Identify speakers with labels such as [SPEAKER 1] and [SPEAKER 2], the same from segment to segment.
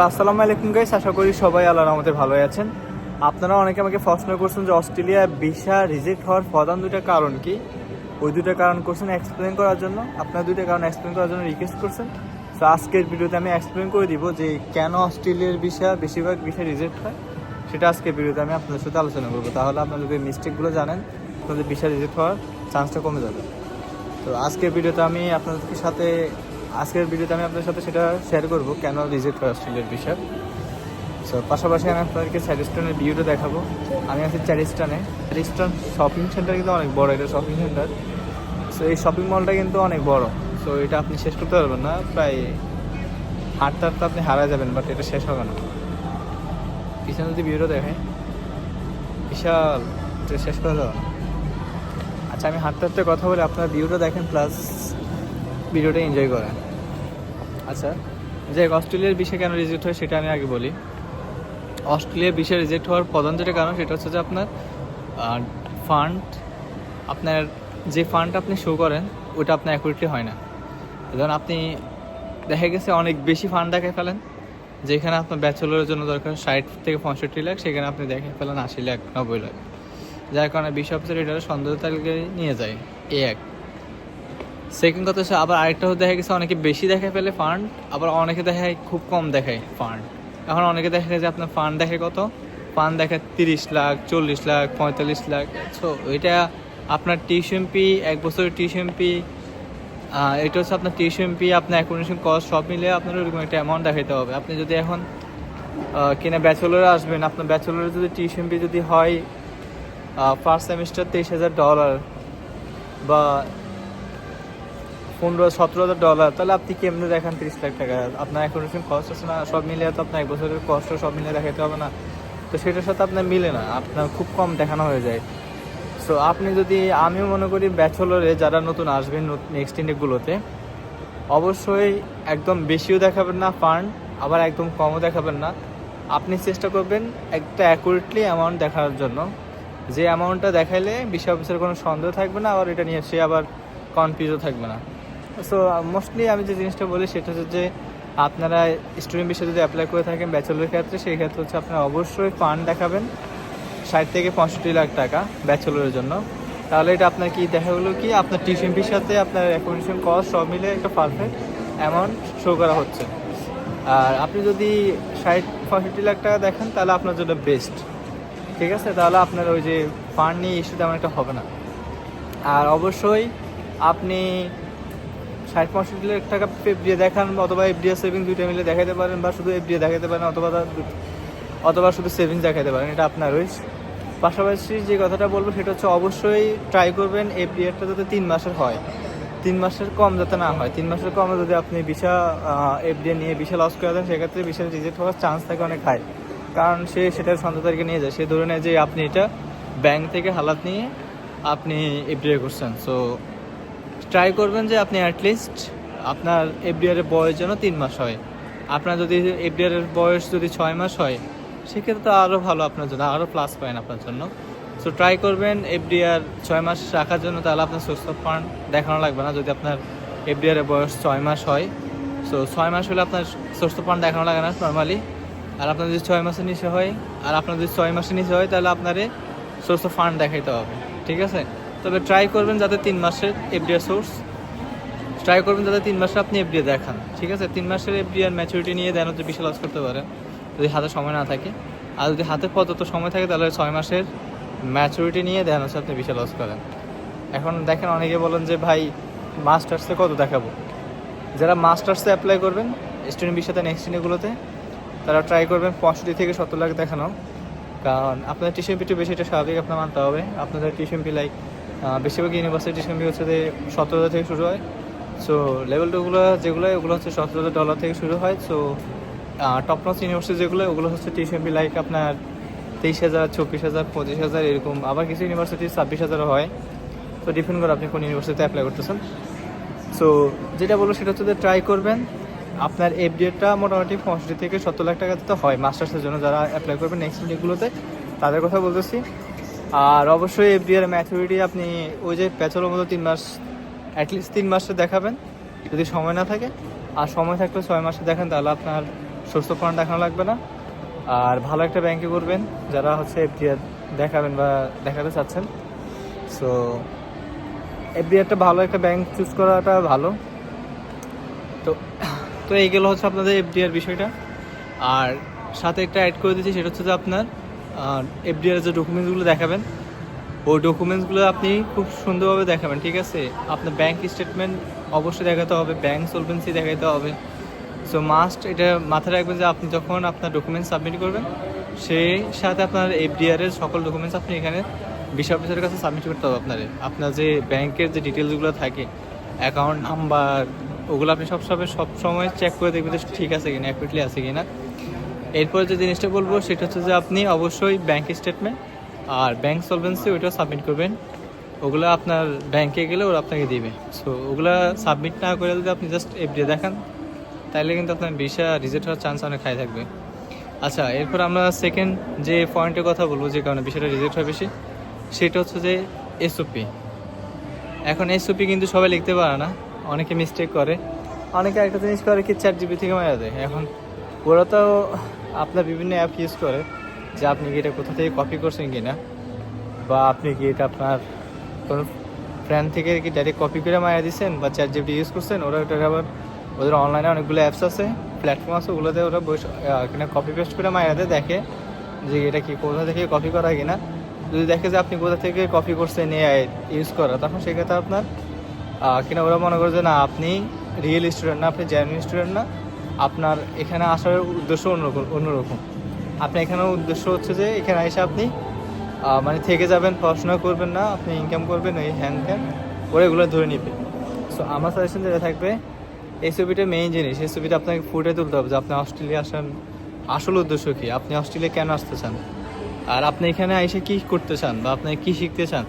[SPEAKER 1] আসসালামু আলাইকুম গাইস আশা করি সবাই আল্লাহর রহমতে ভালো আছেন। আপনারা অনেকে আমাকে প্রশ্ন করছেন যে অস্ট্রেলিয়া ভিসা রিজেক্ট হওয়ার প্রধান দুইটা কারণ কি? ওই দুইটা কারণ করছেন এক্সপ্লেন করার জন্য। আপনার দুইটা কারণ এক্সপ্লেন করার জন্য রিকোয়েস্ট করছেন। তো আজকের ভিডিওতে আমি এক্সপ্লেন করে দিব যে কেন অস্ট্রেলিয়ার ভিসা বেশিরভাগ ভিসা রিজেক্ট হয়, সেটা আজকের ভিডিওতে আমি আপনাদের সাথে আলোচনা করব। তাহলে আপনারা যদি মিস্টেকগুলো জানেন, তাহলে ভিসা রিজেক্ট হওয়ার চান্সটা কমে যাবে। তো আজকের ভিডিওতে আমি আপনাদের সাথে আজকের ভিডিওতে আমি আপনাদের সাথে সেটা শেয়ার করব, কেন রিজেক্ট করা অস্ট্রেলিয়ার বিষয় সো পাশাপাশি আমি আপনাদেরকে চ্যারিস্টনের ভিউটা দেখাবো। আমি আছি চ্যারিস্টনে চ্যারিস্টন শপিং সেন্টার কিন্তু অনেক বড়, এটা শপিং সেন্টার সো এই শপিং মলটা কিন্তু অনেক বড়। সো এটা আপনি শেষ করতে পারবেন না। প্রায় হাঁটতে হাঁটতে আপনি হারা যাবেন বাট এটা শেষ হবে না। পিছনে যদি ভিউটা দেখেন, বিশাল, এটা শেষ করা যাবে আচ্ছা আমি হাঁটতে হাঁটতে কথা বলে আপনার ভিউটা দেখেন প্লাস ভিডিওটা এনজয় করেন। আচ্ছা যে অস্ট্রেলিয়ার বিষয় কেন রিজেক্ট হয় সেটা আমি আগে বলি। অস্ট্রেলিয়ার বিষয় রিজেক্ট হওয়ার প্রধান যেটা কারণ সেটা হচ্ছে যে আপনার ফান্ড আপনার যে ফান্ড আপনি শো করেন, ওটা আপনার অ্যাকুরেটলি হয় না। ধরুন আপনি, দেখা গেছে অনেক বেশি ফান্ড দেখে ফেলেন, যেখানে আপনার ব্যাচেলরের জন্য দরকার ষাট থেকে পঁয়ষট্টি লাখ, সেখানে আপনি দেখে ফেলেন আশি লাখ, নব্বই লাখ। যার কারণে বিশ অফিসার এটা সন্দেহ তালিকায় নিয়ে যায় এ এক। সেকেন্ড কথা হচ্ছে, আবার আরেকটা দেখা গেছে, অনেকে বেশি দেখে ফেলে ফান্ড, আবার অনেকে দেখায় খুব কম দেখায় ফান্ড। এখন অনেকে দেখা যে আপনার ফান্ড দেখে কত? ফান্ড দেখে তিরিশ লাখ, চল্লিশ লাখ, পঁয়তাল্লিশ লাখ। সো এটা আপনার টিউশন ফি এক বছরের টিউশন ফি এটা হচ্ছে আপনার টিউশন ফি আপনার অ্যাকোমোডেশন কস্ট সব মিলে আপনার ওরকম একটা অ্যামাউন্ট দেখাতে হবে। আপনি যদি এখন কিনা ব্যাচেলরে আসবেন, আপনার ব্যাচেলরে যদি টিউশন ফি যদি হয় ফার্স্ট সেমিস্টার তেইশ হাজার ডলার বা পনেরো, সতেরো হাজার ডলার তাহলে আপনি কেমনে দেখান তিরিশ লাখ টাকা? আপনার অ্যাকোমোডেশন কস্ট আছে না? সব মিলিয়ে তো আপনার এক বছরের কষ্ট সব মিলিয়ে দেখাতে হবে না। তো সেটার সাথে আপনার মিলে না, আপনার খুব কম দেখানো হয়ে যায়। সো আপনি যদি, আমিও মনে করি ব্যাচেলরে যারা নতুন আসবেন নেক্সট ইন্ডেকগুলোতে অবশ্যই একদম বেশিও দেখাবেন না ফান্ড আবার একদম কমও দেখাবেন না। আপনি চেষ্টা করবেন একটা অ্যাকুরেটলি অ্যামাউন্ট দেখার জন্য। যে অ্যামাউন্টটা দেখাইলে বিষয় অফিসের কোনো সন্দেহ থাকবে না, আবার এটা নিয়ে সে আবার কনফিউজও থাকবে না। সো মোস্টলি আমি যে জিনিসটা বলি সেটা হচ্ছে যে আপনারা স্টুডেন্ট বিষয়ে যদি অ্যাপ্লাই করে থাকেন ব্যাচেলরের ক্ষেত্রে, সেই ক্ষেত্রে হচ্ছে আপনারা অবশ্যই ফান্ড দেখাবেন ষাট থেকে পঁয়ষট্টি লাখ টাকা ব্যাচেলরের জন্য। তাহলে এটা আপনার কি দেখা গেলো কি আপনার টিউশন ফির সাথে আপনার অ্যাকোমোডেশন কস্ট সব মিলে একটা পারফেক্ট অ্যামাউন্ট শো করা হচ্ছে। আর আপনি যদি ষাট, পঁয়ষট্টি লাখ টাকা দেখেন, তাহলে আপনার জন্য বেস্ট ঠিক আছে? তাহলে আপনার ওই যে ফান্ড নিয়ে ইস্যু তেমন একটা হবে না। আর অবশ্যই আপনি ষাট পঁয়ষট্টি লাখ টাকা এফডিএ দেখান অথবা এফডিএ সেভিং দুইটা মিলে দেখাতে পারেন বা শুধু এফডিএ দেখাতে পারেন অথবা অথবা শুধু সেভিংস দেখাতে পারেন, এটা আপনার উইশ পাশাপাশি যে কথাটা বলব সেটা হচ্ছে অবশ্যই ট্রাই করবেন এফডিএটা যাতে তিন মাসের হয়। তিন মাসের কম যাতে না হয়। তিন মাসের কম যদি আপনি বিশা এফডিএ নিয়ে বিশা লস করে দেন, সেক্ষেত্রে বিশাল রিজেক্ট হওয়ার চান্স থাকে অনেক হাই কারণ সে সেটার সন্ধ্যা নিয়ে যায়। সে ধরে নেয় যে আপনি এটা ব্যাংক থেকে হালাত নিয়ে আপনি এফডিএ করছেন। সো ট্রাই করবেন যে আপনি অ্যাটলিস্ট আপনার এফডিআর এর বয়স যেন তিন মাস হয়। আপনার যদি এফডিআর এর বয়স যদি ছয় মাস হয়, সেক্ষেত্রে তো আরও ভালো আপনার জন্য আরও প্লাস পয়েন্ট আপনার জন্য। সো ট্রাই করবেন এফডিআর ছয় মাস রাখার জন্য, তাহলে আপনার সোর্স অফ ফান্ড দেখানো লাগবে না। যদি আপনার এফডিআর এর বয়স ছয় মাস হয় সো ছয় মাস হলে আপনার সোর্স অফ ফান্ড দেখানো লাগে না নর্মালি আর আপনার যদি ছয় মাসের নিচে হয়, আর আপনার যদি ছয় মাসের নিচে হয়, তাহলে আপনারে সোর্স অফ ফান্ড দেখাইতে হবে। ঠিক আছে? তবে ট্রাই করবেন যাতে তিন মাসের এফডিআর সোর্স ট্রাই করবেন যাতে তিন মাসে আপনি এফডিআর দেখান, ঠিক আছে? তিন মাসের এফডিআর ম্যাচুরিটি নিয়ে দেন হচ্ছে বিশাল লস করতে পারেন, যদি হাতে সময় না থাকে। আর যদি হাতে পর্যাপ্ত সময় থাকে, তাহলে ছয় মাসের ম্যাচুরিটি নিয়ে দেন হচ্ছে আপনি বিশাল লস করেন। এখন দেখেন অনেকে বলেন যে, ভাই মাস্টার্সে কত দেখাবো? যারা মাস্টার্সে অ্যাপ্লাই করবেন স্টুডেন্ট বিষয়তে নেক্সট ইন্ডিগুলোতে তারা ট্রাই করবেন পঁয়ষট্টি থেকে সত্তর লাখ দেখানো। কারণ আপনাদের টিউশন একটু বেশি, এটা স্বাভাবিক, আপনার মানতে হবে। আপনাদের টিউশন লাইক বেশিরভাগ ইউনিভার্সিটি টিউশন ফি হচ্ছে যে সতেরো হাজার থেকে শুরু হয়। সো লেভেল টুগুলো যেগুলো, ওগুলো হচ্ছে সতেরো হাজার ডলার থেকে শুরু হয়। সো টপ নচ ইউনিভার্সিটি যেগুলো, ওগুলো হচ্ছে টিউশন লাইক আপনার তেইশ হাজার, চব্বিশ হাজার, পঁচিশ হাজার এরকম। আবার কিছু ইউনিভার্সিটি ছাব্বিশ হাজারও হয়। তো ডিপেন্ড করে আপনি কোন ইউনিভার্সিটিতে অ্যাপ্লাই করতেছেন। সো যেটা বলব সেটা হচ্ছে যে ট্রাই করবেন। আপনার এফডিএটা মোটামুটি পঁয়ষট্টি থেকে সত্তর লাখ টাকা তো হয়। মাস্টার্সের জন্য যারা অ্যাপ্লাই করবেন নেক্সট ইন্ডিগুলোতে তাদের কথা বলতেছি। আর অবশ্যই এফডিআর ম্যাচুরিটি আপনি ওই যে প্যাচলের মতো তিন মাস অ্যাটলিস্ট তিন মাসে দেখাবেন, যদি সময় না থাকে। আর সময় থাকলে ছয় মাসে দেখেন, তাহলে আপনার সুস্থ ফান্ড দেখানো লাগবে না। আর ভালো একটা ব্যাংকে করবেন, যারা হচ্ছে এফডিআর দেখাবেন বা দেখাতে চাচ্ছেন। সো এফডিআরটা ভালো একটা ব্যাংক চুজ করাটা ভালো। তো তো এইগুলো হচ্ছে আপনাদের এফডিআর বিষয়টা। আর সাথে একটা অ্যাড করে দিচ্ছি, সেটা হচ্ছে যে আপনার এফডিআর যে ডকুমেন্টসগুলো দেখাবেন, ওই ডকুমেন্টসগুলো আপনি খুব সুন্দরভাবে দেখাবেন, ঠিক আছে? আপনার ব্যাংক স্টেটমেন্ট অবশ্যই দেখাতে হবে ব্যাংক সলভেন্সি দেখাতে হবে। সো মাস্ট এটা মাথায় রাখবেন যে আপনি যখন আপনার ডকুমেন্টস সাবমিট করবেন, সেই সাথে আপনার এফডিআর এর সকল ডকুমেন্টস আপনি এখানে বিশপ অফিসারের কাছে সাবমিট করতে হবে আপনার। আপনার যে ব্যাংকের যে ডিটেলসগুলো থাকে অ্যাকাউন্ট নাম্বার ওগুলো আপনি সবসময় সব সময় চেক করে দেখবেন যে ঠিক আছে কিনা অ্যাকুরেটলি আছে কিনা। এরপর যে জিনিসটা বলব, সেটা হচ্ছে যে আপনি অবশ্যই ব্যাংক স্টেটমেন্ট আর ব্যাংক সলভেন্সি ওইটাও সাবমিট করবেন। ওগুলো আপনার ব্যাংকে গেলে ওরা আপনাকে দিবে। সো ওগুলো সাবমিট না করে যদি আপনি জাস্ট এফডিএ দেখান, তাহলে কিন্তু আপনার ভিসা রিজেক্ট হওয়ার চান্স অনেক হাই থাকবে। আচ্ছা এরপর আমরা সেকেন্ড যে পয়েন্টের কথা বলব, যে কারণে বিষয়টা রিজেক্ট হয় বেশি সেটা হচ্ছে যে এসওপি এখন এসওপি কিন্তু সবাই লিখতে পারে না, অনেকে মিস্টেক করে। অনেকে একটা জিনিস করে কি চ্যাট জিবি থেকে মারা দেয়। এখন ওরা তো আপনার বিভিন্ন অ্যাপ ইউজ করে যে আপনি কি এটা কোথা থেকে কপি করছেন কি না বা আপনি কি এটা আপনার কোনো ফ্রেন্ড থেকে কি ডাইরেক্ট কপি করে মারা দিচ্ছেন বা চ্যাট জিবি ইউজ করছেন? ওরা ওটা আবার ওদের অনলাইনে অনেকগুলো অ্যাপস আছে প্ল্যাটফর্ম আছে, ওগুলোতে ওরা কিনা কপি পেস্ট করে দেয়, দেখে যে এটা কি কোথা থেকে কপি করা কিনা। যদি দেখে যে আপনি কোথা থেকে কপি করছেন এআই ইউজ করা, তখন সেক্ষেত্রে আপনার কিনা ওরা মনে করে যে না, আপনি রিয়েল স্টুডেন্ট না, আপনি জেনুইন স্টুডেন্ট না আপনার এখানে আসার উদ্দেশ্য অন্যরকম অন্যরকম। আপনি এখানে উদ্দেশ্য হচ্ছে যে এখানে এসে আপনি মানে থেকে যাবেন, পড়াশোনা করবেন না, আপনি ইনকাম করবেন এই হ্যান ত্যান ওরা এগুলো ধরে নিবে। সো আমার সাজেশন যেটা থাকবে এই ছবিটা মেইন জিনিস। এই ছবিটা আপনাকে ফুটে তুলতে হবে যে আপনি অস্ট্রেলিয়া আসার আসল উদ্দেশ্য কী? আপনি অস্ট্রেলিয়া কেন আসতে চান? আর আপনি এখানে এসে কী করতে চান বা আপনি কী শিখতে চান?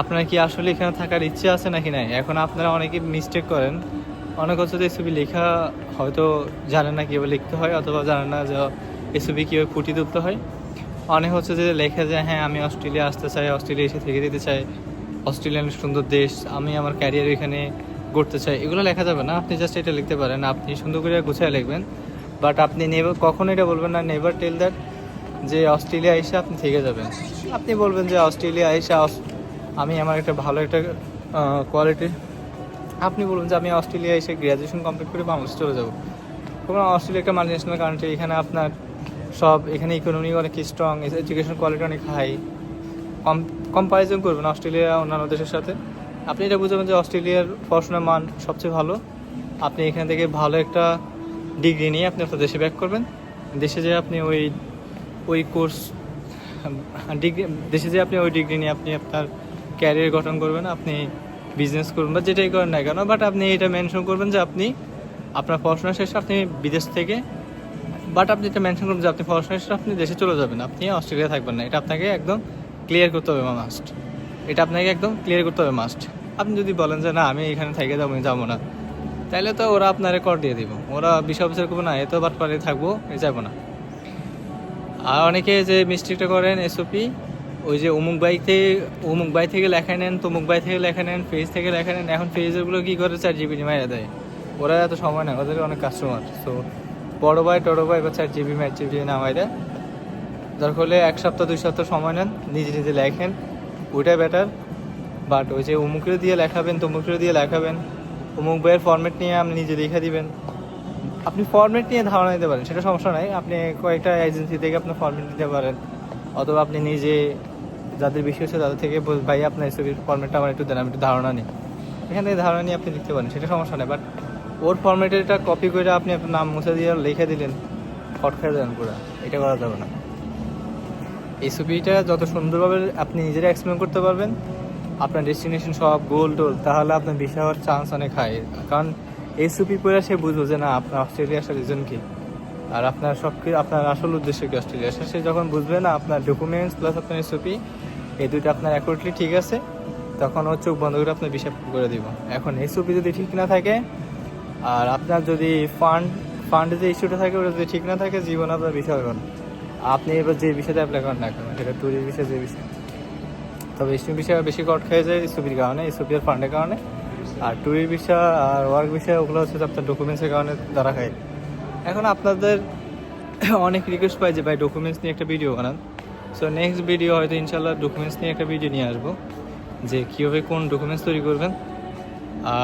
[SPEAKER 1] আপনার কি আসলে এখানে থাকার ইচ্ছে আছে নাকি নাই? এখন আপনারা অনেকে মিস্টেক করেন। অনেক হচ্ছে ছবি লেখা হয়তো জানে না কীভাবে লিখতে হয়, অথবা জানে না যে এই ছবি কীভাবে ফুটিয়ে তুলতে হয়। অনেক হচ্ছে যে লেখা যায় হ্যাঁ আমি অস্ট্রেলিয়া আসতে চাই, অস্ট্রেলিয়া এসে থেকে দিতে চাই, অস্ট্রেলিয়ান সুন্দর দেশ, আমি আমার ক্যারিয়ার এখানে গড়তে চাই। এগুলো লেখা যাবে না, আপনি জাস্ট এটা লিখতে পারেন, আপনি সুন্দর করে গুছিয়ে লিখবেন। বাট আপনি নেভার কখনো এটা বলবেন না নেভার টেল দ্যাট যে, অস্ট্রেলিয়া এসে আপনি থেকে যাবেন। আপনি বলবেন যে, অস্ট্রেলিয়া এসে আমি আমার একটা ভালো একটা কোয়ালিটি আপনি বলুন যে আমি অস্ট্রেলিয়া এসে গ্র্যাজুয়েশন কমপ্লিট করে বাংলাদেশ চলে যাব। কোনো অস্ট্রেলিয়া একটা মাল্টিন্যাশনাল কান্ট্রি এখানে আপনার সব, এখানে ইকোনমি অনেক স্ট্রং এডুকেশন কোয়ালিটি অনেক হাই কম কম্পারিজন করবেন অস্ট্রেলিয়া অন্যান্য দেশের সাথে। আপনি এটা বুঝবেন যে অস্ট্রেলিয়ার পড়াশোনার মান সবচেয়ে ভালো। আপনি এখান থেকে ভালো একটা ডিগ্রি নিয়ে আপনি আপনার দেশে ব্যাক করবেন। দেশে যে আপনি ওই ওই কোর্স ডিগ্রি দেশে যে আপনি ওই ডিগ্রি নিয়ে আপনি আপনার ক্যারিয়ার গঠন করবেন। আপনি বিজনেস করুন বা যেটাই করেন না কেন বাট আপনি এটা মেনশন করবেন যে আপনি, আপনার পড়াশোনা শেষে, আপনি বিদেশ থেকে বাট আপনি এটা মেনশন করবেন যে আপনি পড়াশোনা শেষে, আপনি দেশে চলে যাবেন, আপনি অস্ট্রেলিয়া থাকবেন না। এটা আপনাকে একদম ক্লিয়ার করতে হবে মাস্ট এটা আপনাকে একদম ক্লিয়ার করতে হবে মাস্ট আপনি যদি বলেন যে, না, আমি এখানে থেকে যাব, আমি যাব না, তাহলে তো ওরা আপনার রেকর্ড দিয়ে দিব। ওরা বিশ অফিসার করব, না, এত বাট পারে থাকব, এ যাব না। আর অনেকে যে মিস্টেকটা করেন এসওপি ওই যে অমুক বাই থেকে অমুক বাই থেকে লেখা নেন, তমুক বাই থেকে লেখা নেন পেজ থেকে লেখা নেন, এখন পেজগুলো কী করে চার জিবি মাইরা দেয়? ওরা এত সময় না ওদের অনেক কাস্টমার সো বড় ভাই, টড়ো ভাই বা চার জিবি ম্যাচ জিবি নামাই দেয় দরকার হলে এক সপ্তাহ, দুই সপ্তাহ সময় নেন, নিজে নিজে লেখেন ওইটাই বেটার বাট ওই যে অমুকের দিয়ে লেখাবেন, তমুকের দিয়ে লেখাবেন, অমুক বইয়ের ফর্মেট নিয়ে আপনি নিজে লিখে দিবেন। আপনি ফর্মেট নিয়ে ধারণা দিতে পারেন, সেটা সমস্যা নাই, আপনি কয়েকটা এজেন্সি থেকে আপনি ফর্মেট দিতে পারেন, অথবা আপনি নিজে যাদের বেশি আছে তাদের থেকে ভাই, আপনার এসবির ফর্মেটটা আমার একটু দেন, আমি একটু ধারণা নিই। এখান থেকে ধারণা নিয়ে আপনি লিখতে পারেন, সেটা সমস্যা নেই বাট ওর ফর্মেটেরটা কপি করে আপনি আপনার নাম মুছে দিয়ে লিখে দিলেন ফট খেয়ে দেন পুরো, এটা করা যাবে না। এই ছবিটা যত সুন্দরভাবে আপনি নিজেরা এক্সপ্লেন করতে পারবেন, আপনার ডেস্টিনেশন সব গোল টোল তাহলে আপনার ভিসা হওয়ার চান্স অনেক হাই কারণ ছবি পরে সে বুঝব যে না, আপনার অস্ট্রেলিয়া আসার রিজন কি। আর আপনার সব আপনার আসল উদ্দেশ্য কি অস্ট্রেলিয়া? সে যখন বুঝবে না, আপনার ডকুমেন্টস প্লাস আপনার এসওপি এই দুইটা আপনার অ্যাকুরেটলি ঠিক আছে, তখন ও চোখ বন্ধ করে আপনার ভিসা করে দিব। এখন এসওপি যদি ঠিক না থাকে, আর আপনার যদি ফান্ড ফান্ডে যে ইস্যুটা থাকে, ওটা যদি ঠিক না থাকে, জীবন আপনার বিষয় হবে না আপনি এবার যে বিষয়তে অ্যাপ্লাই করেন না কেন, সেটা ট্যুরির বিষয়, যে বিষয়। তবে স্টুডেন্ট বিষয় বেশি কট খেয়ে যায় এসওপির কারণে এসওপি আর ফান্ডের কারণে। আর ট্যুরির বিষয় আর ওয়ার্ক বিষয় ওগুলো হচ্ছে আপনার ডকুমেন্টসের কারণে দ্বারা খায়। এখন আপনাদের অনেক রিকোয়েস্ট পাই যে, ভাই ডকুমেন্টস নিয়ে একটা ভিডিও বানান। সো নেক্সট ভিডিও হয়তো ইনশাল্লাহ ডকুমেন্টস নিয়ে একটা ভিডিও নিয়ে আসব যে কীভাবে কোন ডকুমেন্টস তৈরি করবেন।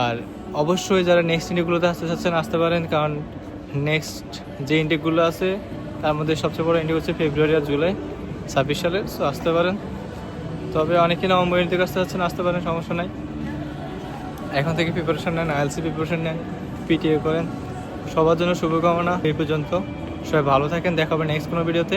[SPEAKER 1] আর অবশ্যই যারা নেক্সট ইন্টেকগুলোতে আসতে চাচ্ছেন, আসতে পারেন, কারণ নেক্সট যে ইন্টেকগুলো আছে, তার মধ্যে সবচেয়ে বড় ইন্টেক হচ্ছে ফেব্রুয়ারি আর জুলাই ছাব্বিশ সালের। সো আসতে পারেন। তবে অনেকে নভেম্বর ইন্টেক আসতে চাচ্ছেন, আসতে পারেন, সমস্যা নাই। এখন থেকে প্রিপারেশন নেন আইএলসি প্রিপারেশন নেন পিটিএ করেন। সবার জন্য শুভকামনা, এই পর্যন্ত। সবাই ভালো থাকেন, দেখা হবে নেক্সট কোনো ভিডিওতে